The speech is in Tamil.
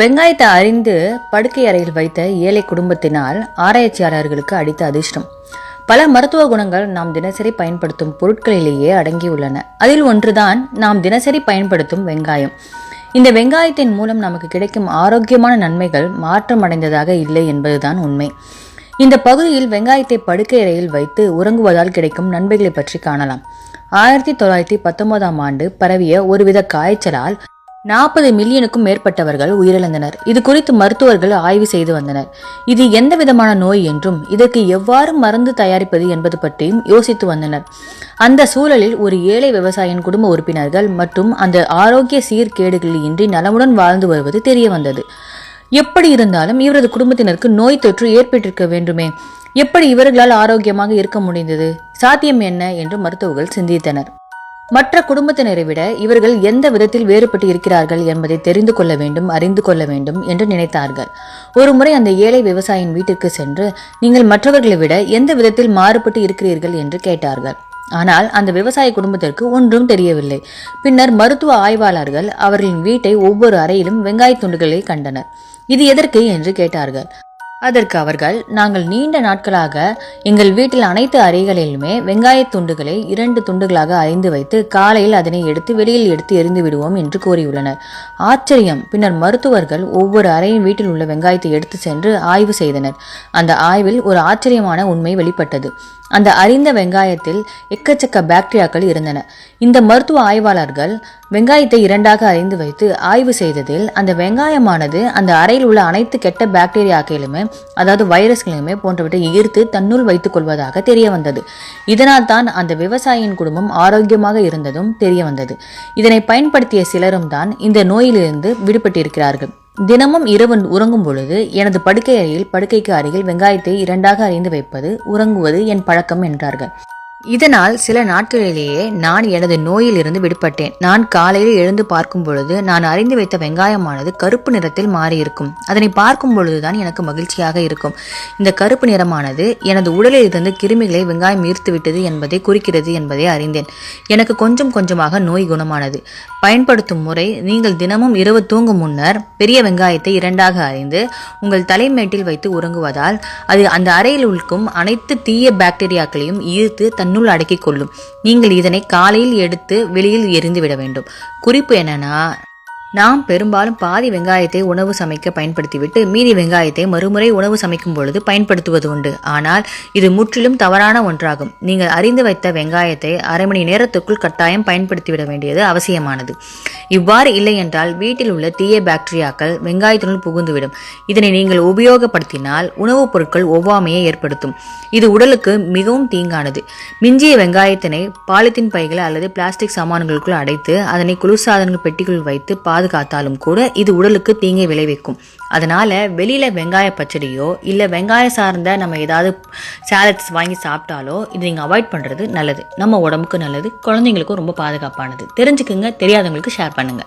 வெங்காயத்தை அறிந்து படுக்கை அறையில் வைத்த ஏழை குடும்பத்தினால் ஆராய்ச்சியாளர்களுக்கு அடித்த அதிர்ஷ்டம். பல மருத்துவ குணங்கள் நாம் தினசரி பயன்படுத்தும் பொருட்களிலேயே அடங்கியுள்ளன. அதில் ஒன்றுதான் நாம் தினசரி பயன்படுத்தும் வெங்காயம். இந்த வெங்காயத்தின் மூலம் நமக்கு கிடைக்கும் ஆரோக்கியமான நன்மைகள் மாற்றமடைந்ததாக இல்லை என்பதுதான் உண்மை. இந்த பகுதியில் வெங்காயத்தை படுக்கை அறையில் வைத்து உறங்குவதால் கிடைக்கும் நன்மைகளை பற்றி காணலாம். ஆயிரத்தி தொள்ளாயிரத்தி பத்தொன்பதாம் ஆண்டு பரவிய ஒருவித காய்ச்சலால் நாற்பது மில்லியனுக்கும் மேற்பட்டவர்கள் உயிரிழந்தனர். இது குறித்து மருத்துவர்கள் ஆய்வு செய்து வந்தனர். இது எந்த விதமான நோய் என்றும் இதற்கு எவ்வாறு மருந்து தயாரிப்பது என்பது பற்றியும் யோசித்து வந்தனர். அந்த சூழலில் ஒரு ஏழை விவசாயின் குடும்ப உறுப்பினர்கள் மற்றும் அந்த ஆரோக்கிய சீர்கேடுகள் இன்றி நலமுடன் வாழ்ந்து வருவது தெரிய வந்தது எப்படி இருந்தாலும் இவரது குடும்பத்தினருக்கு நோய் தொற்று ஏற்பட்டிருக்க வேண்டுமே. எப்படி இவர்களால் ஆரோக்கியமாக இருக்க முடிந்தது? சாத்தியம் என்ன? என்று மருத்துவர்கள் சிந்தித்தனர். மற்ற குடும்பத்தினரை விட இவர்கள் எந்த விதத்தில் வேறுபட்டு இருக்கிறார்கள் என்பதை தெரிந்து கொள்ள வேண்டும் அறிந்து கொள்ள வேண்டும் என்று நினைத்தார்கள். ஒருமுறை அந்த ஏழை விவசாயின் வீட்டிற்கு சென்று நீங்கள் மற்றவர்களை விட எந்த விதத்தில் மாறுபட்டு இருக்கிறீர்கள்? என்று கேட்டார்கள். ஆனால் அந்த விவசாய குடும்பத்திற்கு ஒன்றும் தெரியவில்லை. பின்னர் மருத்துவ ஆய்வாளர்கள் அவர்களின் வீட்டை ஒவ்வொரு அறையிலும் வெங்காய துண்டுகளை கண்டனர். இது எதற்கு? என்று கேட்டார்கள். அதற்கு அவர்கள் நாங்கள் நீண்ட நாட்களாக எங்கள் வீட்டில் அனைத்து அறைகளிலுமே வெங்காய துண்டுகளை இரண்டு துண்டுகளாக அறிந்து வைத்து காலையில் அதனை எடுத்து வெளியில் எடுத்து எரிந்து விடுவோம் என்று கூறியுள்ளனர். ஆச்சரியம். பின்னர் மருத்துவர்கள் ஒவ்வொரு அறையின் வீட்டில் உள்ள வெங்காயத்தை எடுத்து சென்று ஆய்வு செய்தனர். அந்த ஆய்வில் ஒரு ஆச்சரியமான உண்மை வெளிப்பட்டது. அந்த அறிந்த வெங்காயத்தில் எக்கச்சக்க பாக்டீரியாக்கள் இருந்தன. இந்த மருத்துவ ஆய்வாளர்கள் வெங்காயத்தை இரண்டாக அறிந்து வைத்து ஆய்வு செய்ததில் அந்த வெங்காயமானது அந்த அறையில் உள்ள அனைத்து கெட்ட பாக்டீரியாக்களுமே அதாவது வைரஸ்களுமே போன்றவற்றை ஈர்த்து தன்னுள் வைத்துக் கொள்வதாக தெரிய வந்தது. இதனால் தான் அந்த விவசாயியின் குடும்பம் ஆரோக்கியமாக இருந்ததும் தெரிய வந்தது. இதனை பயன்படுத்திய சிலரும் தான் இந்த நோயிலிருந்து விடுபட்டிருக்கிறார்கள். தினமும் இரவு உறங்கும் பொழுது எனது படுக்கை அறையில் படுக்கைக்கு அருகில் வெங்காயத்தை இரண்டாக அறிந்து வைப்பது உறங்குவது என் பழக்கம் என்றார்கள். இதனால் சில நாட்களிலேயே நான் எனது நோயில் இருந்து விடுபட்டேன். நான் காலையில் எழுந்து பார்க்கும் பொழுது நான் அறிந்து வைத்த வெங்காயமானது கருப்பு நிறத்தில் மாறியிருக்கும். அதனை பார்க்கும் பொழுதுதான் எனக்கு மகிழ்ச்சியாக இருக்கும். இந்த கருப்பு நிறமானது எனது உடலில் இருந்து கிருமிகளை வெங்காயம் ஈர்த்து விட்டது என்பதை குறிக்கிறது என்பதை அறிந்தேன். எனக்கு கொஞ்சம் கொஞ்சமாக நோய் குணமானது. பயன்படுத்தும் முறை நீங்கள் தினமும் இரவு தூங்கும் முன்னர் பெரிய வெங்காயத்தை இரண்டாக அறிந்து உங்கள் தலைமேட்டில் வைத்து உறங்குவதால் அது அந்த அறையில் இருக்கும் அனைத்து தீய பாக்டீரியாக்களையும் ஈர்த்து தன் தன்னுள் அடக்கிக் கொள்ளும். நீங்கள் இதனை காலையில் எடுத்து வெளியில் எரிந்து விட வேண்டும். குறிப்பு என்னன்னா நாம் பெரும்பாலும் பாதி வெங்காயத்தை உணவு சமைக்க பயன்படுத்திவிட்டு மீதி வெங்காயத்தை மறுமுறை உணவு சமைக்கும் பொழுது பயன்படுத்துவது உண்டு. ஆனால் இது முற்றிலும் தவறான ஒன்றாகும். நீங்கள் அறிந்து வைத்த வெங்காயத்தை அரை மணி நேரத்துக்குள் கட்டாயம் பயன்படுத்திவிட வேண்டியது அவசியமானது. இவ்வாறு இல்லை என்றால் வீட்டில் உள்ள தீய பாக்டீரியாக்கள் வெங்காயத்தினுள் புகுந்துவிடும். இதனை நீங்கள் உபயோகப்படுத்தினால் உணவுப் பொருட்கள் ஒவ்வாமையை ஏற்படுத்தும். இது உடலுக்கு மிகவும் தீங்கானது. மிஞ்சிய வெங்காயத்தினை பாலித்தீன் பைகள் அல்லது பிளாஸ்டிக் சாமான்களுக்குள் அடைத்து அதனை குளிர்சாதன பெட்டிக்குள் வைத்து பாதுகாத்தாலும் கூட இது உடலுக்கு தீங்கை விளைவிக்கும். அதனால வெளியில வெங்காய பச்சடியோ இல்ல வெங்காயம் சார்ந்த நம்ம ஏதாவது சாலட்ஸ் வாங்கி சாப்பிட்டாலோ இது நீங்க அவாய்ட் பண்றது நல்லது. நம்ம உடம்புக்கு நல்லது குழந்தைங்களுக்கும் ரொம்ப பாதுகாப்பானது. தெரிஞ்சுக்குங்க தெரியாதவங்களுக்கு ஷேர் பண்ணுங்க.